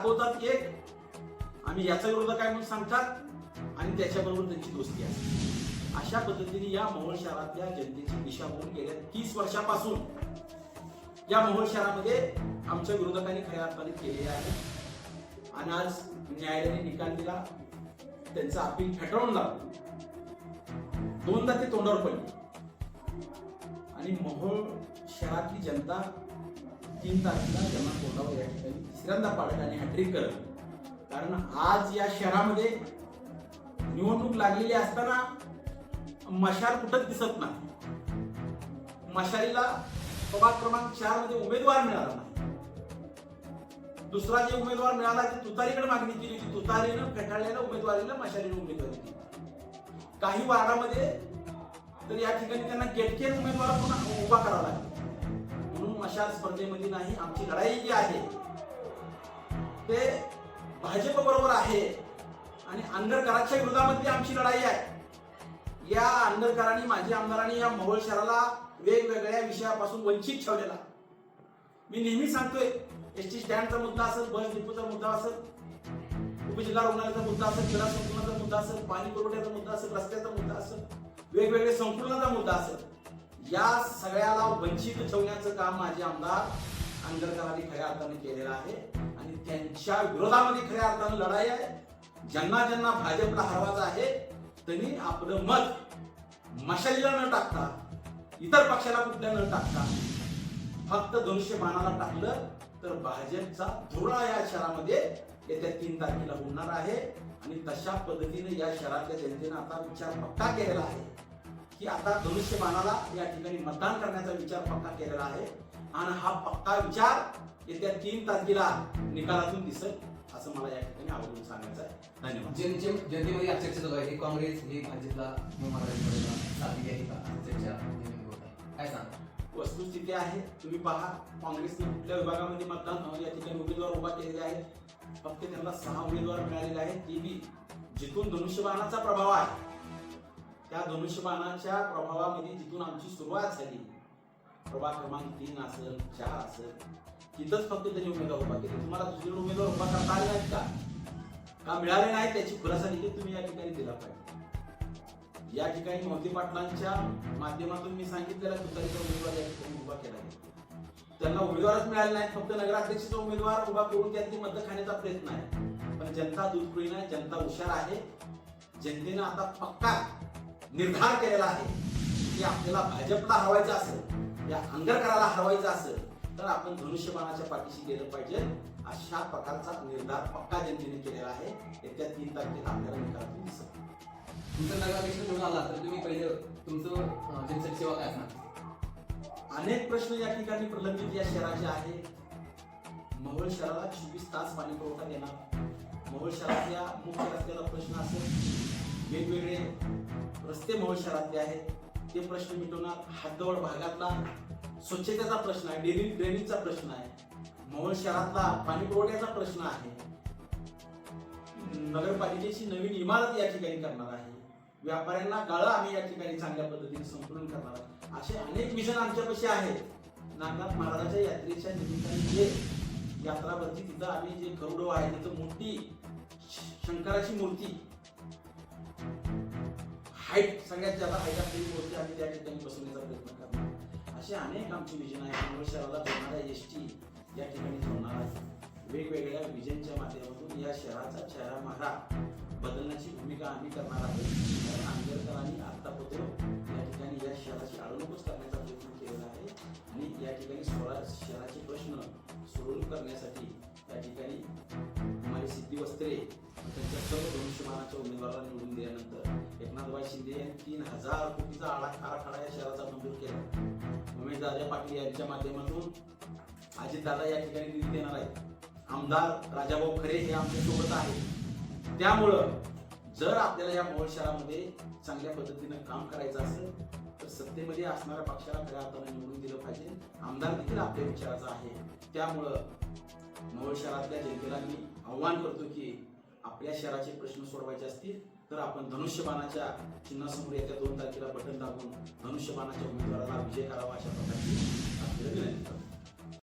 दाखवतात एक. आणि याचा विरोध काय म्हणून सांगतात? आणि त्याच्याबरोबर त्यांची दोस्ती असते अशा पद्धतीने या मोहोळ शहरातल्या जनतेची दिशाभूल गेल्या तीस वर्षापासून या मोहोळ शहरामध्ये आमच्या विरोधकांनी खऱ्या अर्थाने केलेली आहे. आणि आज न्यायालयाने निकाल दिला. त्यांचा अपील फेटाळून लागलं दोनदा ते तोंडावर पडले. आणि मोहोळ शहरातली जनता तीन तारखेला त्यांना तोंडावर या ठिकाणी तिसऱ्यांदा पाडत आणि हॅट्रिक करत. कारण आज या शहरामध्ये निवडणूक लागलेली असताना मशाल कुठंच दिसत नाही. मशालीला प्रभाग क्रमांक चारमध्ये उमेदवार मिळाला नाही. दुसरा जे उमेदवार मिळाला ते तुतारीकडे मागणी केली होती. तुतारीनं फेटाळलेल्या उमेदवारीला मशालीनं उमेदवारी दिली. काही वार्डामध्ये तर या ठिकाणी त्यांना गेटकेच उमेदवार पुन्हा उभा करावा लागला. म्हणून स्पर्धेमध्ये नाही आमची लढाई जी आहे ते भाजप बरोबर आहे आणि आंदरकरांच्या विरोधामध्ये आमची लढाई आहे. या आंदरकरांनी माझ्या आमदारांनी या मोहोळ शहराला वेगवेगळ्या विषयापासून वंचित ठेवलेला. मी नेहमी सांगतोय एस टी स्टँडचा मुद्दा असेल बस डिपोचा मुद्दा असेल उपजिल्हा रुग्णालयाचा मुद्दा असेल क्रीडा संकुलाचा मुद्दा असेल पाणी पुरवठ्याचा मुद्दा असेल रस्त्याचा मुद्दा असेल वेगवेगळ्या संकुलाचा मुद्दा असेल या सगळ्याला वंचित ठेवण्याचं काम माझे आमदार आंदरकरांनी खऱ्या अर्थाने केलेलं आहे. आणि त्यांच्या विरोधामध्ये खऱ्या अर्थाने लढाई आहे. ज्यांना ज्यांना भाजपला हरवायचं आहे त्यांनी आपलं मत मशालीला न टाकता इतर पक्षाला कुठल्या न टाकता फक्त दोनशे बाणाला टाकलं तर भाजपचा धुरा या शहरामध्ये येत्या तीन तारखेला होणार आहे. आणि तशा पद्धतीने या शहरातल्या जनतेनं आता विचार पक्का केलेला आहे. की आता धनुष्य बाणाला या ठिकाणी मतदान करण्याचा विचार पक्का केलेला आहे. आणि हा पक्का विचार येत्या तीन तारखेला निकालातून दिसेल असं मला या ठिकाणी आवडून सांगायचं आहे. धन्यवाद. जनते जनतेमध्ये चर्चा चालू आहे काँग्रेस हे भाजपला साथी आहे का? चर्चा काय सांगा? वस्तुस्थिती आहे. तुम्ही पहा काँग्रेसने कुठल्या विभागामध्ये मतदान या ठिकाणी उमेदवार उभा केलेले आहेत? फक्त त्यांना सहा उमेदवार मिळालेले आहेत. ते बी जिथून धनुष्यबाणाचा प्रभाव आहे. त्या धनुष्यबाणाच्या प्रभावामध्ये जिथून आमची सुरुवात झाली. प्रभाग क्रमांक तीन असेल चार असेल तिथंच फक्त त्यांनी उमेदवार उभा केली. तुम्हाला दुसरी उमेदवार उभा करता आले आहेत का? का मिळाले नाही त्याची खुलासा देखील तुम्ही या ठिकाणी दिला पाहिजे. या ठिकाणी मोदी पाटलांच्या माध्यमातून मी सांगितलेला तुतारीचा उमेदवार या ठिकाणी उभा केला आहे. त्यांना उमेदवारच मिळाले नाही फक्त नगराध्यक्षाचा उमेदवार उभा करून त्यांनी मतं खाण्याचा प्रयत्न आहे. पण जनता दूधकुळी नाही जनता हुशार आहे. जनतेनं आता पक्का निर्धार केलेला आहे की आपल्याला भाजपला हरवायचं असेल या आंगरकराला हरवायचं असेल तर आपण धनुष्यबाणाच्या पाठीशी गेलं पाहिजे. अशा प्रकारचा निर्धार पक्का जनतेने केलेला आहे. येत्या तीन तारखेला आपल्याला निकालातून दिसत तुमचं नगराध्यक्ष निवडून आला तर तुम्ही पहिले तुमचं अं, जनतेची सेवा काय असणार अनेक प्रश्न या ठिकाणी प्रलंबित या शहराचे आहे. मोहोळ शहराला चोवीस तास पाणी पुरवठा देणार. मोहोळ शहरातल्या मुख्य रस्त्याचा प्रश्न असेल. वेगवेगळे रस्ते मोहोळ शहरातले आहेत. ते प्रश्न मिटवणार हातदवळ भागातला स्वच्छतेचा प्रश्न आहे डेली ड्रेनेजचा प्रश्न आहे. मोहोळ शहरातला पाणी पुरवठ्याचा प्रश्न आहे. नगरपालिकेची नवीन इमारत या ठिकाणी करणार आहे. व्यापाऱ्यांना गाळं आम्ही या ठिकाणी चांगल्या पद्धतीने संपूर्ण करणार आहोत. असे अनेक विजन आमच्यापाशी आहेत. नागनाथ महाराजाच्या यात्रेच्या निमित्ताने जे यात्रा भरती तिथं आम्ही जे गौरव आहे तिथं मोठी शंकराची मूर्ती हाईट सगळ्यात जास्त हाईट असलेली गोष्ट आम्ही त्या ठिकाणी बसवण्याचा प्रयत्न करणार असे अनेक आमची विजन आहे त्यामुळे शहराला जोडणाऱ्या एस टी या ठिकाणी जोडणार आहे. वेगवेगळ्या विजनच्या माध्यमातून या शहराचा चेहरा मारा बदलण्याची भूमिका आम्ही करणार आहोत. कारण आंबेडकरांनी आत्तापत्र या ठिकाणी या शहराची अडवणूकच करण्याचा प्रयत्न केलेला आहे. आणि या ठिकाणी सोळा शहराचे प्रश्न सोडवणूक करण्यासाठी त्या ठिकाणी कुमारी सिद्धी वस्त्रे त्यांच्या सर्व धनुष्यमानाच्या उमेदवाराला निवडून दिल्यानंतर एकनाथ शिंदे यांनी तीन हजार कोटीचा आडा आराखडा या शहराचा मंजूर केला. उमेश दादा पाटील यांच्या माध्यमातून अजितदादा या ठिकाणी निधी देणार आहेत. आमदार राजाभाऊ खरे हे आमच्यासोबत आहेत. त्यामुळं जर आपल्याला या मोहोळ शहरामध्ये चांगल्या पद्धतीनं काम करायचं असेल तर सत्तेमध्ये असणाऱ्या पक्षाला खऱ्या अर्थानं निवडून दिलं पाहिजे. आमदार देखील आपल्या विचाराचा आहे. त्यामुळं मोहोळ शहरातल्या जनतेला मी आव्हान करतो की आपल्या शहराचे प्रश्न सोडवायचे असतील तर आपण धनुष्यबाणाच्या चिन्हासमोर येत्या दोन तारखेला बटन दाबून धनुष्यबाणाच्या उमेदवाराला विजय करावा अशा प्रकारची आपल्याला विनंती करतो.